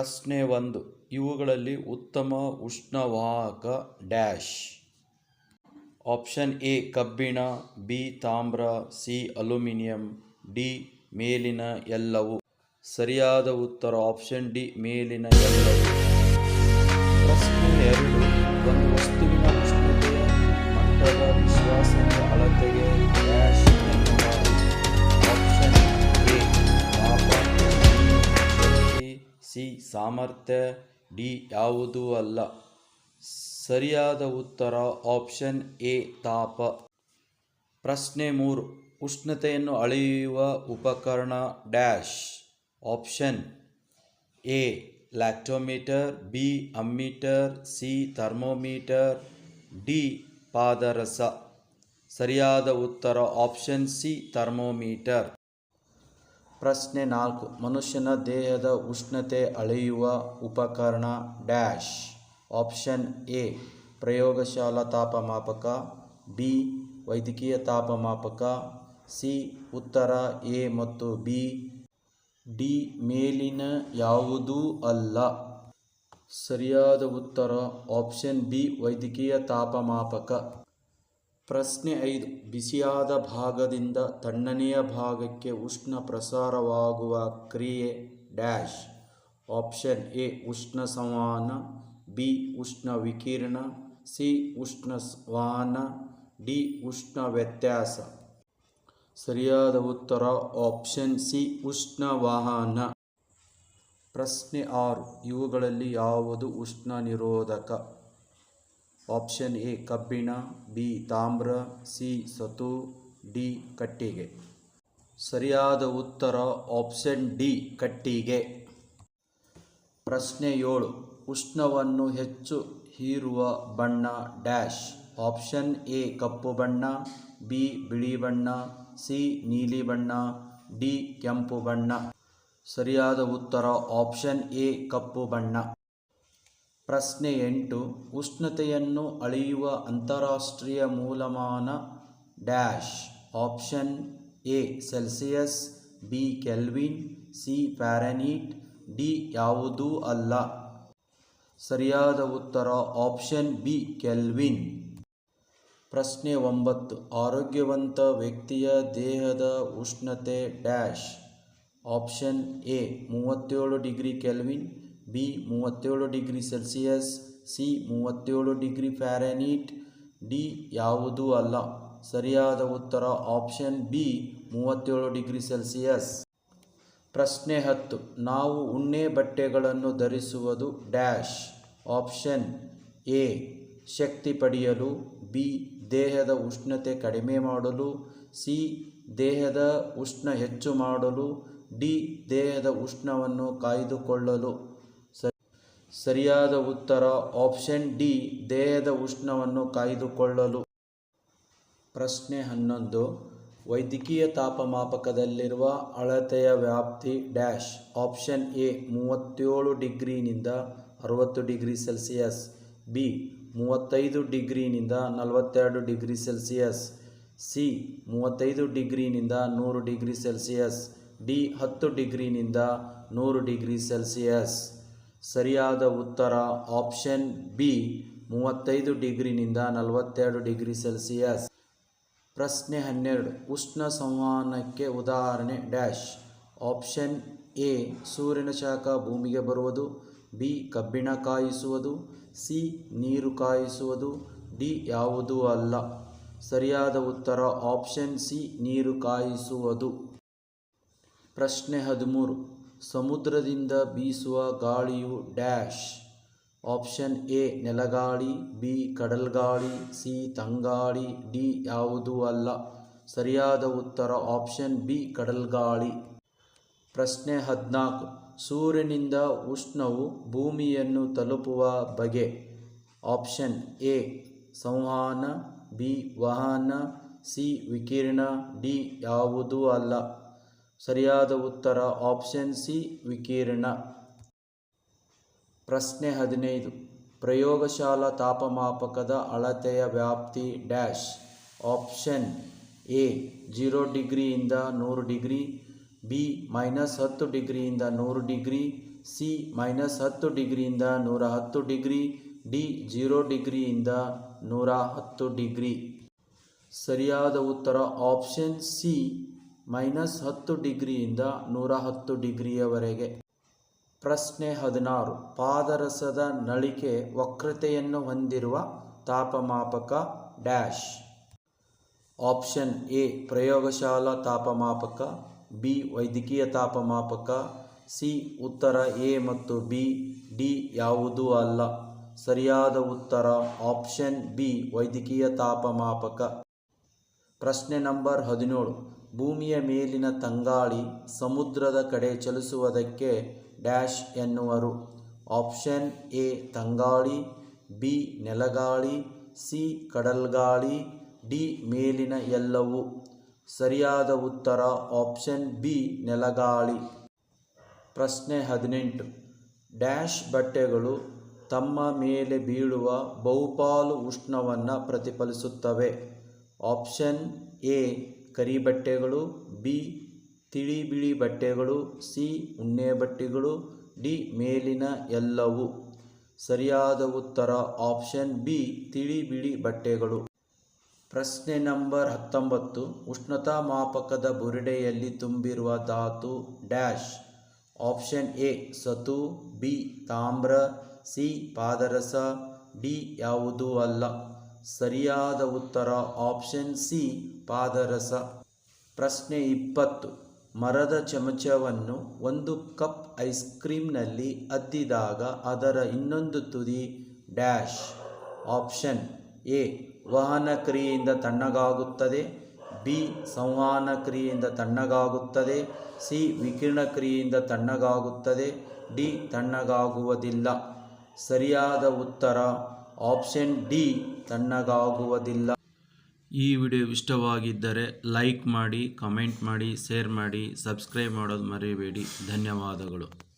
ಪ್ರಶ್ನೆ ಒಂದು. ಇವುಗಳಲ್ಲಿ ಉತ್ತಮ ಉಷ್ಣವಾಹಕ ಡ್ಯಾಶ್. ಆಪ್ಷನ್ ಎ, ಕಬ್ಬಿಣ, ಬಿ, ತಾಮ್ರ, ಸಿ, ಅಲ್ಯೂಮಿನಿಯಂ, ಡಿ, ಮೇಲಿನ ಎಲ್ಲವು. ಸರಿಯಾದ ಉತ್ತರ ಆಪ್ಷನ್ ಡಿ, ಮೇಲಿನ ಎಲ್ಲವು. ಪ್ರಶ್ನೆ ಎರಡು, ಒಂದು ವಸ್ತುವಿನ ಉಷ್ಣತೆಯ ಮಟ್ಟದ ವಿಶ್ವಾಸದ ಅಳತೆಗೆ ಡ್ಯಾಶ್ ಸಿ ಸಾಮರ್ಥ್ಯ ಡಿ ಯಾವುದೂ ಅಲ್ಲ. ಸರಿಯಾದ ಉತ್ತರ ಆಪ್ಷನ್ ಎ, ತಾಪ. ಪ್ರಶ್ನೆ ಮೂರು. ಉಷ್ಣತೆಯನ್ನು ಅಳೆಯುವ ಉಪಕರಣ dash. Option A, lactometer, B, ammeter, C, thermometer, D, ಪಾದರಸ. ಸರಿಯಾದ ಉತ್ತರ ಆಪ್ಷನ್ ಸಿ, ಥರ್ಮೋಮೀಟರ್. ಪ್ರಶ್ನೆ ನಾಲ್ಕು. ಮನುಷ್ಯನ ದೇಹದ ಉಷ್ಣತೆ ಅಳೆಯುವ ಉಪಕರಣ ಡ್ಯಾಶ್. ಆಪ್ಷನ್ ಎ, ಪ್ರಯೋಗಶಾಲಾ ತಾಪಮಾಪಕ. ಬಿ, ವೈದ್ಯಕೀಯ ತಾಪಮಾಪಕ. ಸಿ, ಉತ್ತರ ಎ ಮತ್ತು ಬಿ. ಡಿ, ಮೇಲಿನ ಯಾವುದೂ ಅಲ್ಲ. ಸರಿಯಾದ ಉತ್ತರ ಆಪ್ಷನ್ ಬಿ, ವೈದ್ಯಕೀಯ ತಾಪಮಾಪಕ. ಪ್ರಶ್ನೆ ಐದು. ಬಿಸಿಯಾದ ಭಾಗದಿಂದ ತಣ್ಣನೆಯ ಭಾಗಕ್ಕೆ ಉಷ್ಣ ಪ್ರಸಾರವಾಗುವ ಕ್ರಿಯೆ ಡ್ಯಾಶ್. ಆಪ್ಷನ್ ಎ, ಉಷ್ಣ ಸಂವಹನ. ಬಿ, ಉಷ್ಣ ವಿಕಿರಣ. ಸಿ, ಉಷ್ಣ ವಾಹನ. ಡಿ, ಉಷ್ಣ ವ್ಯತ್ಯಾಸ. ಸರಿಯಾದ ಉತ್ತರ ಆಪ್ಷನ್ ಸಿ, ಉಷ್ಣ ವಾಹನ. ಪ್ರಶ್ನೆ ಆರು. ಇವುಗಳಲ್ಲಿ ಯಾವುದು ಉಷ್ಣ ನಿರೋಧಕ? ಆಪ್ಷನ್ ಎ ಕಬ್ಬಿಣ ಬಿ ತಾಮ್ರ ಸಿ ಸತು ಡಿ ಕಟ್ಟಿಗೆ. ಸರಿಯಾದ ಉತ್ತರ ಆಪ್ಷನ್ ಡಿ ಕಟ್ಟಿಗೆ. ಪ್ರಶ್ನೆ ಏಳು, ಉಷ್ಣವನ್ನು ಹೆಚ್ಚು ಹೀರುವ ಬಣ್ಣ ಡ್ಯಾಶ್. ಆಪ್ಷನ್ ಎ ಕಪ್ಪು ಬಣ್ಣ ಬಿ ಬಿಳಿ ಬಣ್ಣ ಸಿ ನೀಲಿ ಬಣ್ಣ ಡಿ ಕೆಂಪು ಬಣ್ಣ. ಸರಿಯಾದ ಉತ್ತರ ಆಪ್ಷನ್ ಎ ಕಪ್ಪು ಬಣ್ಣ. ಪ್ರಶ್ನೆ ಎಂಟು, ಉಷ್ಣತೆಯನ್ನು ಅಳೆಯುವ ಅಂತಾರಾಷ್ಟ್ರೀಯ ಮೂಲಮಾನ dash, option A, Celsius, B, Kelvin, C, Fahrenheit, D, ಯಾವುದೂ ಅಲ್ಲ. ಸರಿಯಾದ ಉತ್ತರ, ಆಪ್ಷನ್ ಬಿ, ಕೆಲ್ವಿನ್. ಪ್ರಶ್ನೆ ಒಂಬತ್ತು, ಆರೋಗ್ಯವಂತ ವ್ಯಕ್ತಿಯ ದೇಹದ ಉಷ್ಣತೆ ಡ್ಯಾಶ್, ಆಪ್ಷನ್ ಎ, ಮೂವತ್ತೇಳು ಡಿಗ್ರಿ ಕೆಲ್ವಿನ್. ಬಿ ಮೂವತ್ತೇಳು ಡಿಗ್ರಿ ಸೆಲ್ಸಿಯಸ್ ಸಿ ಮೂವತ್ತೇಳು ಡಿಗ್ರಿ ಫ್ಯಾರೆನೀಟ್ ಡಿ ಯಾವುದೂ ಅಲ್ಲ. ಸರಿಯಾದ ಉತ್ತರ ಆಪ್ಷನ್ ಬಿ ಮೂವತ್ತೇಳು ಡಿಗ್ರಿ ಸೆಲ್ಸಿಯಸ್ ಪ್ರಶ್ನೆ ಹತ್ತು, ನಾವು ಉಣ್ಣೆ ಬಟ್ಟೆಗಳನ್ನು ಧರಿಸುವುದು ಡ್ಯಾಶ್ ಆಪ್ಷನ್ ಎ ಶಕ್ತಿ ಪಡೆಯಲು. ಬಿ ದೇಹದ ಉಷ್ಣತೆ ಕಡಿಮೆ ಮಾಡಲು. ಸಿ ದೇಹದ ಉಷ್ಣ ಹೆಚ್ಚು ಮಾಡಲು. ಡಿ ದೇಹದ ಉಷ್ಣವನ್ನು ಕಾಯ್ದುಕೊಳ್ಳಲು. ಸರಿಯಾದ ಉತ್ತರ ಆಪ್ಷನ್ ಡಿ, ದೇಹದ ಉಷ್ಣವನ್ನು ಕಾಯ್ದುಕೊಳ್ಳಲು. ಪ್ರಶ್ನೆ ಹನ್ನೊಂದು. ವೈದ್ಯಕೀಯ ತಾಪಮಾಪಕದಲ್ಲಿರುವ ಅಳತೆಯ ವ್ಯಾಪ್ತಿ ಡ್ಯಾಶ್, ಆಪ್ಷನ್ ಎ, ಮೂವತ್ತೇಳು ಡಿಗ್ರಿನಿಂದ ಅರವತ್ತು ಡಿಗ್ರಿ ಸೆಲ್ಸಿಯಸ್, ಬಿ, ಮೂವತ್ತೈದು ಡಿಗ್ರಿನಿಂದ ನಲವತ್ತೆರಡು ಡಿಗ್ರಿ ಸೆಲ್ಸಿಯಸ್, ಸಿ, ಮೂವತ್ತೈದು ಡಿಗ್ರಿನಿಂದ ನೂರು ಡಿಗ್ರಿ ಸೆಲ್ಸಿಯಸ್, ಡಿ, ಹತ್ತು ಡಿಗ್ರಿನಿಂದ ನೂರು ಡಿಗ್ರಿ ಸೆಲ್ಸಿಯಸ್. ಸರಿಯಾದ ಉತ್ತರ ಆಪ್ಷನ್ ಬಿ, ಮೂವತ್ತೈದು ಡಿಗ್ರಿನಿಂದ ನಲವತ್ತೆರಡು ಡಿಗ್ರಿ ಸೆಲ್ಸಿಯಸ್. ಪ್ರಶ್ನೆ ಹನ್ನೆರಡು, ಉಷ್ಣ ಸಂವಹನಕ್ಕೆ ಉದಾಹರಣೆ ಡ್ಯಾಶ್. ಆಪ್ಷನ್ ಎ, ಸೂರ್ಯನ ಶಾಖ ಭೂಮಿಗೆ ಬರುವುದು. ಬಿ, ಕಬ್ಬಿಣ ಕಾಯಿಸುವುದು. ಸಿ, ನೀರು ಕಾಯಿಸುವುದು. ಡಿ, ಯಾವುದೂ ಅಲ್ಲ. ಸರಿಯಾದ ಉತ್ತರ ಆಪ್ಷನ್ ಸಿ, ನೀರು ಕಾಯಿಸುವುದು. ಪ್ರಶ್ನೆ ಹದಿಮೂರು ಸಮುದ್ರದಿಂದ ಬೀಸುವ ಗಾಳಿಯು ಡ್ಯಾಶ್. ಆಪ್ಷನ್ ಎ, ನೆಲಗಾಳಿ, ಬಿ, ಕಡಲ್ಗಾಳಿ, ಸಿ, ತಂಗಾಳಿ, ಡಿ ಯಾವುದೂ ಅಲ್ಲ. ಸರಿಯಾದ ಉತ್ತರ ಆಪ್ಷನ್ ಬಿ, ಕಡಲ್ಗಾಳಿ. ಪ್ರಶ್ನೆ ಹದಿನಾಲ್ಕು. ಸೂರ್ಯನಿಂದ ಉಷ್ಣವು ಭೂಮಿಯನ್ನು ತಲುಪುವ ಬಗೆ. ಆಪ್ಷನ್ ಎ, ಸಂವಹನ, ಬಿ, ವಾಹನ, ಸಿ, ವಿಕಿರಣ, ಡಿ ಯಾವುದೂ ಅಲ್ಲ. ಸರಿಯಾದ ಉತ್ತರ ಆಪ್ಷನ್ ಸಿ ವಿಕಿರಣ. ಪ್ರಶ್ನೆ ಹದಿನೈದು. ಪ್ರಯೋಗಶಾಲಾ ತಾಪಮಾಪಕದ ಅಳತೆಯ ವ್ಯಾಪ್ತಿ ಡ್ಯಾಶ್. ಆಪ್ಷನ್ ಎ ಜೀರೋ ಡಿಗ್ರಿಯಿಂದ ನೂರು ಡಿಗ್ರಿ. ಬಿ ಮೈನಸ್ ಹತ್ತು ಡಿಗ್ರಿಯಿಂದ ನೂರು ಡಿಗ್ರಿ. ಸಿ ಮೈನಸ್ ಹತ್ತು ಡಿಗ್ರಿಯಿಂದ ನೂರ ಹತ್ತು ಡಿಗ್ರಿ. ಡಿ ಜೀರೋ ಡಿಗ್ರಿಯಿಂದ ನೂರ ಹತ್ತು ಡಿಗ್ರಿ. ಸರಿಯಾದ ಉತ್ತರ ಆಪ್ಷನ್ ಸಿ ಮೈನಸ್ ಹತ್ತು ಡಿಗ್ರಿಯಿಂದ ನೂರ ಹತ್ತು ಡಿಗ್ರಿಯವರೆಗೆ. ಪ್ರಶ್ನೆ ಹದಿನಾರು. ಪಾದರಸದ ನಳಿಕೆ ವಕ್ರತೆಯನ್ನು ಹೊಂದಿರುವ ತಾಪಮಾಪಕ ಡ್ಯಾಶ್. ಆಪ್ಷನ್ ಎ, ಪ್ರಯೋಗಶಾಲಾ ತಾಪಮಾಪಕ, ಬಿ, ವೈದ್ಯಕೀಯ ತಾಪಮಾಪಕ, ಸಿ, ಉತ್ತರ ಎ ಮತ್ತು ಬಿ, ಡಿ ಯಾವುದೂ ಅಲ್ಲ. ಸರಿಯಾದ ಉತ್ತರ ಆಪ್ಷನ್ ಬಿ, ವೈದ್ಯಕೀಯ ತಾಪಮಾಪಕ. ಪ್ರಶ್ನೆ ನಂಬರ್ ಹದಿನೇಳು. ಭೂಮಿಯ ಮೇಲಿನ ತಂಗಾಳಿ ಸಮುದ್ರದ ಕಡೆ ಚಲಿಸುವುದಕ್ಕೆ ಡ್ಯಾಶ್ ಎನ್ನುವರು. ಆಪ್ಷನ್ ಎ, ತಂಗಾಳಿ, ಬಿ, ನೆಲಗಾಳಿ, ಸಿ, ಕಡಲ್ಗಾಳಿ, ಡಿ, ಮೇಲಿನ ಎಲ್ಲವೂ. ಸರಿಯಾದ ಉತ್ತರ ಆಪ್ಷನ್ ಬಿ, ನೆಲಗಾಳಿ. ಪ್ರಶ್ನೆ ಹದಿನೆಂಟು. ಡ್ಯಾಶ್ ಬಟ್ಟೆಗಳು ತಮ್ಮ ಮೇಲೆ ಬೀಳುವ ಬಹುಪಾಲು ಉಷ್ಣವನ್ನು ಪ್ರತಿಫಲಿಸುತ್ತವೆ. ಆಪ್ಷನ್ ಎ ಕರಿ ಬಟ್ಟೆಗಳು ಬಿ ತಿಳಿ ಬಿಳಿ ಬಟ್ಟೆಗಳು, ಸಿ ಉಣ್ಣೆ ಬಟ್ಟೆಗಳು, ಡಿ, ಮೇಲಿನ ಎಲ್ಲವೂ. ಸರಿಯಾದ ಉತ್ತರ, ಆಪ್ಷನ್ ಬಿ ತಿಳಿ ಬಿಳಿ ಬಟ್ಟೆಗಳು. ಪ್ರಶ್ನೆ ನಂಬರ್ ಹತ್ತೊಂಬತ್ತು. ಉಷ್ಣತಾ ಮಾಪಕದ ಬುರುಡೆಯಲ್ಲಿ ತುಂಬಿರುವ ಧಾತು ಡ್ಯಾಶ್. ಆಪ್ಷನ್ ಎ, ಸತು, ಬಿ, ತಾಮ್ರ, ಸಿ, ಪಾದರಸ, ಡಿ, ಯಾವುದೂ ಅಲ್ಲ. ಸರಿಯಾದ ಉತ್ತರ ಆಪ್ಷನ್ ಸಿ ಪಾದರಸ. ಪ್ರಶ್ನೆ ಇಪ್ಪತ್ತು. ಮರದ ಚಮಚವನ್ನು ಒಂದು ಕಪ್ ಐಸ್ ಕ್ರೀಮ್ನಲ್ಲಿ ಅದ್ದಿದಾಗ ಅದರ ಇನ್ನೊಂದು ತುದಿ ಡ್ಯಾಶ್ ಆಪ್ಷನ್ ಎ ವಹನ ಕ್ರಿಯೆಯಿಂದ ತಣ್ಣಗಾಗುತ್ತದೆ. ಬಿ ಸಂವಹನ ಕ್ರಿಯೆಯಿಂದ ತಣ್ಣಗಾಗುತ್ತದೆ. ಸಿ ವಿಕಿರಣ ಕ್ರಿಯೆಯಿಂದ ತಣ್ಣಗಾಗುತ್ತದೆ. ಡಿ ತಣ್ಣಗಾಗುವುದಿಲ್ಲ. ಸರಿಯಾದ ಉತ್ತರ ಆಪ್ಷನ್ ಡಿ ತಣ್ಣಗಾಗುವುದಿಲ್ಲ. ಈ ವಿಡಿಯೋ ಇಷ್ಟವಾಗಿದ್ದರೆ ಲೈಕ್ ಮಾಡಿ, ಕಮೆಂಟ್ ಮಾಡಿ, ಶೇರ್ ಮಾಡಿ, ಸಬ್ಸ್ಕ್ರೈಬ್ ಮಾಡೋದು ಮರೆಯಬೇಡಿ ಧನ್ಯವಾದಗಳು.